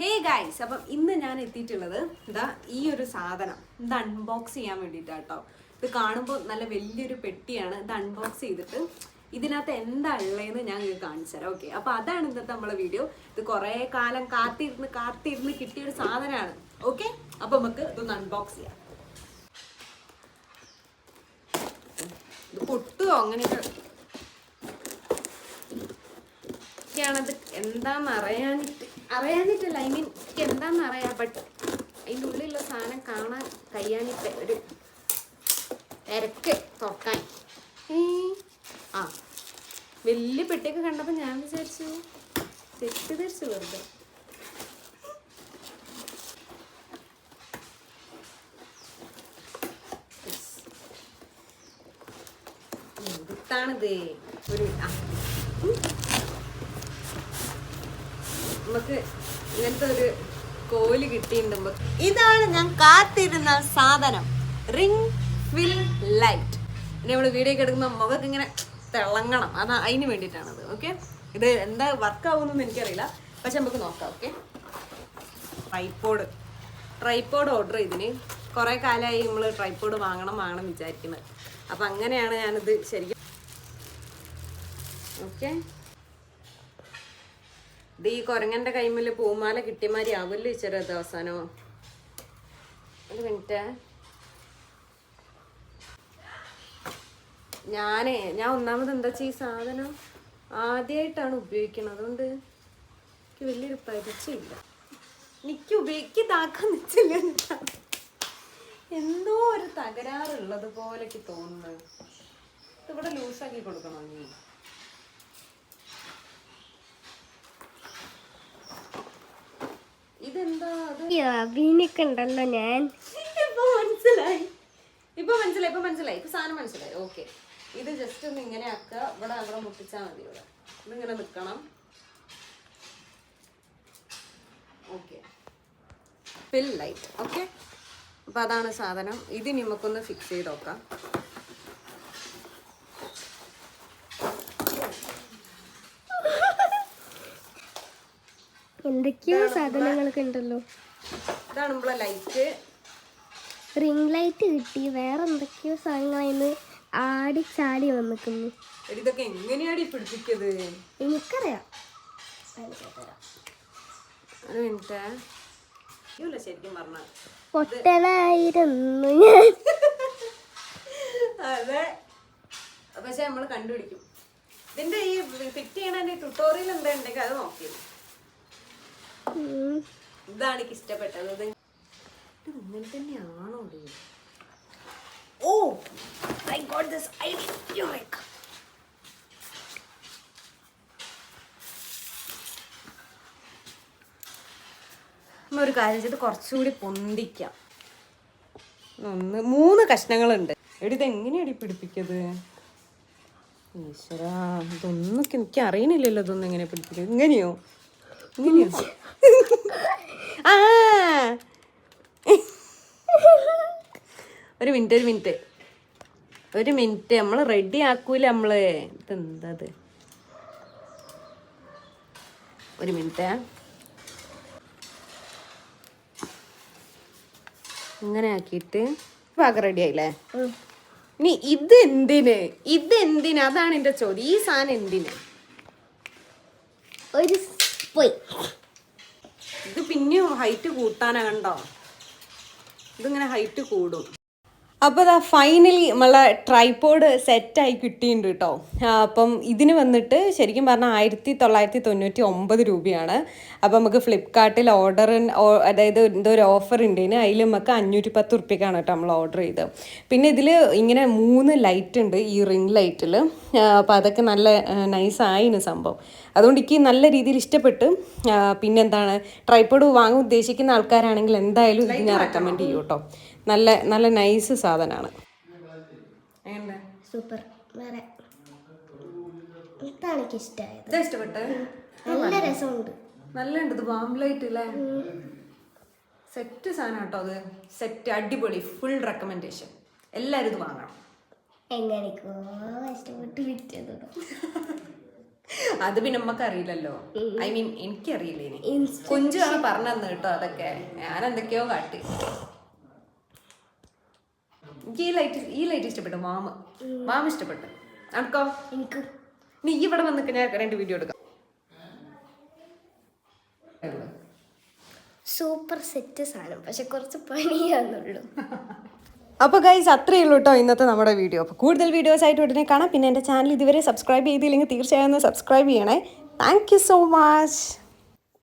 Hey guys അപ്പം ഇന്ന് ഞാൻ എത്തിയിട്ടുള്ളത് എന്താ ഈ ഒരു സാധനം. ഇത് അൺബോക്സ് ചെയ്യാൻ വേണ്ടിയിട്ടാട്ടോ. ഇത് കാണുമ്പോൾ നല്ല വലിയൊരു പെട്ടിയാണ്. ഇത് അൺബോക്സ് ചെയ്തിട്ട് ഇതിനകത്ത് എന്താ ഉള്ളതെന്ന് ഞാൻ നിങ്ങൾക്ക് കാണിച്ചു തരാം. ഓക്കെ അപ്പോൾ അതാണ് ഇന്നത്തെ നമ്മളെ വീഡിയോ ഇത് കുറേ കാലം കാത്തിരുന്ന് കാത്തിരുന്ന് കിട്ടിയൊരു സാധനമാണ്. ഓക്കെ അപ്പോൾ നമുക്ക് ഇതൊന്ന് അൺബോക്സ് ചെയ്യാം. ഇത് പൊട്ടുമോ അങ്ങനെയൊക്കെ? ഒക്കെയാണത് എന്താന്ന് അറിയാനിട്ട് അറിയാനിട്ടല്ല ഐ മീൻ എനിക്ക് എന്താന്ന് അറിയാം ബട്ട് അതിന്റെ ഉള്ളിലുള്ള സാധനം കാണാൻ കഴിയാനിട്ട് ഒരു തിരക്ക് തുറക്കാൻ ആ. വലിയ പെട്ടിയൊക്കെ കണ്ടപ്പോൾ ഞാൻ വിചാരിച്ചു തെറ്റിദ്ധരിച്ചു വെറുതെ. Yes. എന്തിട്ടാണിത്? ഒരു ആ. നമുക്ക് ഇങ്ങനത്തെ ഒരു കോൽ കിട്ടിയിട്ടുണ്ട് ഇതാണ് ഞാൻ കാത്തിരുന്ന സാധനം. റിംഗ് ഫിൽ ലൈറ്റ് നമ്മൾ വീഡിയോ എടുക്കുമ്പോൾ മുഖത്ത് ഇങ്ങനെ തിളങ്ങണം. അതാ അതിന് വേണ്ടിയിട്ടാണത് ഓക്കെ ഇത് എന്താ വർക്ക് ആവുമെന്നൊന്നും എനിക്കറിയില്ല. പക്ഷെ നമുക്ക് നോക്കാം ഓക്കെ ട്രൈപ്പോഡ് ട്രൈപ്പോഡ് ഓർഡർ ചെയ്തിന്. കുറേ കാലമായി നമ്മൾ ട്രൈപ്പോഡ് വാങ്ങണം വാങ്ങണം വിചാരിക്കുന്നത് അപ്പം അങ്ങനെയാണ് ഞാനിത് ശരിക്കും ഓക്കെ ഇത് ഈ കൊരങ്ങന്റെ കൈമൽ പൂമാല കിട്ടിയമാതിരി ആവില്ല ഇച്ചിരി അവസാനോ. ഒരു മിനിറ്റ്. ഞാനേ ഞാൻ ഒന്നാമത് എന്താ ഈ സാധനം? ആദ്യമായിട്ടാണ് ഉപയോഗിക്കുന്നത് അതുകൊണ്ട് എനിക്ക് വലിയൊരു പരിചയമില്ല. എനിക്ക് ഉപയോഗിക്ക് താക്കാൻ നിച്ചില്ല എന്തോ ഒരു തകരാറുള്ളത് പോലെ തോന്നുന്നു. തോന്നുന്നത് ഇവിടെ ലൂസാക്കി കൊടുക്കണോ നീ ഇതെന്താ അത് അഭിനയൊക്കെ ഉണ്ടല്ലോ ഞാൻ. ഇപ്പൊ മനസ്സിലായി. ഇപ്പൊ മനസ്സിലായി ഇപ്പൊ മനസ്സിലായി. ഇപ്പൊ സാധനം മനസ്സിലായി. ഓക്കെ ഇത് ജസ്റ്റ് ഒന്ന് ഇങ്ങനെ ആക്കുക. ഇവിടെ അവിടെ മുട്ടിച്ചാ മതി ഇവിടെ. ഇതിങ്ങനെ നിൽക്കണം ഓക്കെ ഫിൽ ലൈറ്റ് ഓക്കെ അപ്പൊ അതാണ് സാധനം. ഇത് നമുക്കൊന്ന് ഫിക്സ് ചെയ്ത് നോക്കാം. എന്തൊക്കെയോ സാധനങ്ങളൊക്കെ ഉണ്ടല്ലോ. ഇതാണ് നമ്മളെ ലൈറ്റ് റിംഗ് ലൈറ്റ് കിട്ടി. വേറെ എന്തൊക്കെയോ സാധനങ്ങളായിരുന്നു ആടി ചാടി വന്നിക്കുന്നു. ഇതൊക്കെ പിടിപ്പിക്കുന്നത് എനിക്കറിയാം. ശരിക്കും പൊട്ടനായിരുന്നു ഞാൻ. അതെ. പക്ഷെ നമ്മൾ കണ്ടുപിടിക്കും. ഇതിന്റെ ഈ ഫിറ്റ് ചെയ്യണ ട്യൂട്ടോറിയൽ എന്താ ഉണ്ടെങ്കിൽ അത് നോക്കിയത് ഉം. ഇതാണ് എനിക്ക് ഇഷ്ടപ്പെട്ടത്. ഇങ്ങനെ തന്നെയാണോ? Oh I got this idea നമ്മൾ ഒരു കാര്യം ചെയ്ത് കുറച്ചുകൂടി പൊന്തിക്കാം. ഒന്ന് മൂന്ന് കഷ്ണങ്ങളുണ്ട്. എടി ഇത് എങ്ങനെയാടി പിടിപ്പിക്കത്? ഈശ്വരാ ഇതൊന്നും എനിക്ക് അറിയണില്ലല്ലോ ഇതൊന്നും എങ്ങനെ പിടിപ്പിക്കുന്നത് ഇങ്ങനെയോ? ഇങ്ങനെയോ ആ. ഒരു മിനിറ്റ് ഒരു മിനിറ്റ്. ഒരു മിനിറ്റ്. നമ്മൾ റെഡി ആക്കൂല നമ്മൾ? ഇതെന്തത്? ഒരു മിനിറ്റ്. ഇങ്ങനെ ആക്കിയിട്ട് പാകം റെഡി ആയില്ലേ? ഇനി ഇത് എന്തിന്? ഇത് എന്തിന്? അതാണ് എന്റെ ചോദ്യം. ഈ സാധനം എന്തിന്? ഒരു പോയി. ഇത് പിന്നെയും ഹൈറ്റ് കൂട്ടാനാ കണ്ടോ? ഇതിങ്ങനെ ഹൈറ്റ് കൂടും. അപ്പോൾ അതാ ഫൈനലി നമ്മളെ ട്രൈപോഡ് സെറ്റായി കിട്ടിയിട്ടുണ്ട് കേട്ടോ അപ്പം ഇതിന് വന്നിട്ട് ശരിക്കും പറഞ്ഞാൽ ആയിരത്തി തൊള്ളായിരത്തി തൊണ്ണൂറ്റി ഒമ്പത് രൂപയാണ്. അപ്പോൾ നമുക്ക് ഫ്ലിപ്കാർട്ടിൽ ഓർഡർ അതായത് എന്തോ ഒരു ഓഫർ ഉണ്ട് അതിൽ നമുക്ക് അഞ്ഞൂറ്റി പത്ത് റുപ്യക്കാണ് കേട്ടോ നമ്മൾ ഓർഡർ ചെയ്തത്. പിന്നെ ഇതിൽ ഇങ്ങനെ മൂന്ന് ലൈറ്റ് ഉണ്ട് ഈ റിംഗ് ലൈറ്റിൽ അപ്പോൾ അതൊക്കെ നല്ല നൈസ് ആയിന് സംഭവം. അതുകൊണ്ട് എനിക്ക് നല്ല രീതിയിൽ ഇഷ്ടപ്പെട്ട്. പിന്നെന്താണ് ട്രൈപോഡ് വാങ്ങാൻ ഉദ്ദേശിക്കുന്ന ആൾക്കാരാണെങ്കിൽ എന്തായാലും ഇത് ഞാൻ റെക്കമെൻഡ് ചെയ്യും കേട്ടോ നല്ല നല്ല നൈസ് സാധനമാണ് എങ്ങനെ? സൂപ്പർ. വേറെ. ഇതാണ് എനിക്ക് ഇഷ്ടമായത് ഇതാ നല്ല രസമുണ്ട്. ഇത് അല്ലേ സെറ്റ് സാധനം കേട്ടോ അത്. സെറ്റ് അടിപൊളി ഫുൾ റെക്കമെൻഡേഷൻ എല്ലാവരും ഇത് വാങ്ങണം. എങ്ങനെക്കോ ഇഷ്ടപ്പെട്ട് വിറ്റത് അത് പിന്നെ നമുക്ക് അറിയില്ലല്ലോ. ഐ മീൻ എനിക്കറിയില്ല ഇനി. കുഞ്ചുവാണ് പറഞ്ഞന്ന് കേട്ടോ അതൊക്കെ. ഞാൻ എന്തൊക്കെയോ കാട്ടി. എനിക്ക് ഈ ലൈറ്റ് ഈ ലൈറ്റ് ഇഷ്ടപ്പെട്ടു മാമ. മാമ ഇഷ്ടപ്പെട്ടു. അനക്കോ? എനിക്ക്. നീ ഇവിടെ വന്നിട്ട് ഞാൻ രണ്ട് വീഡിയോ എടുക്കാം. സൂപ്പർ സെറ്റ് സാധനം. പക്ഷെ കുറച്ച് പണിയാന്നുള്ളൂ. അപ്പോൾ ഗൈസ് അത്രയേ ഉള്ളൂ കേട്ടോ ഇന്നത്തെ നമ്മുടെ വീഡിയോ അപ്പോൾ കൂടുതൽ വീഡിയോസ് ആയിട്ട് ഉടനെ കാണാം. പിന്നെ എന്റെ ചാനൽ ഇതുവരെ സബ്സ്ക്രൈബ് ചെയ്തില്ലെങ്കിൽ തീർച്ചയായും സബ്സ്ക്രൈബ് ചെയ്യണേ. Thank you so much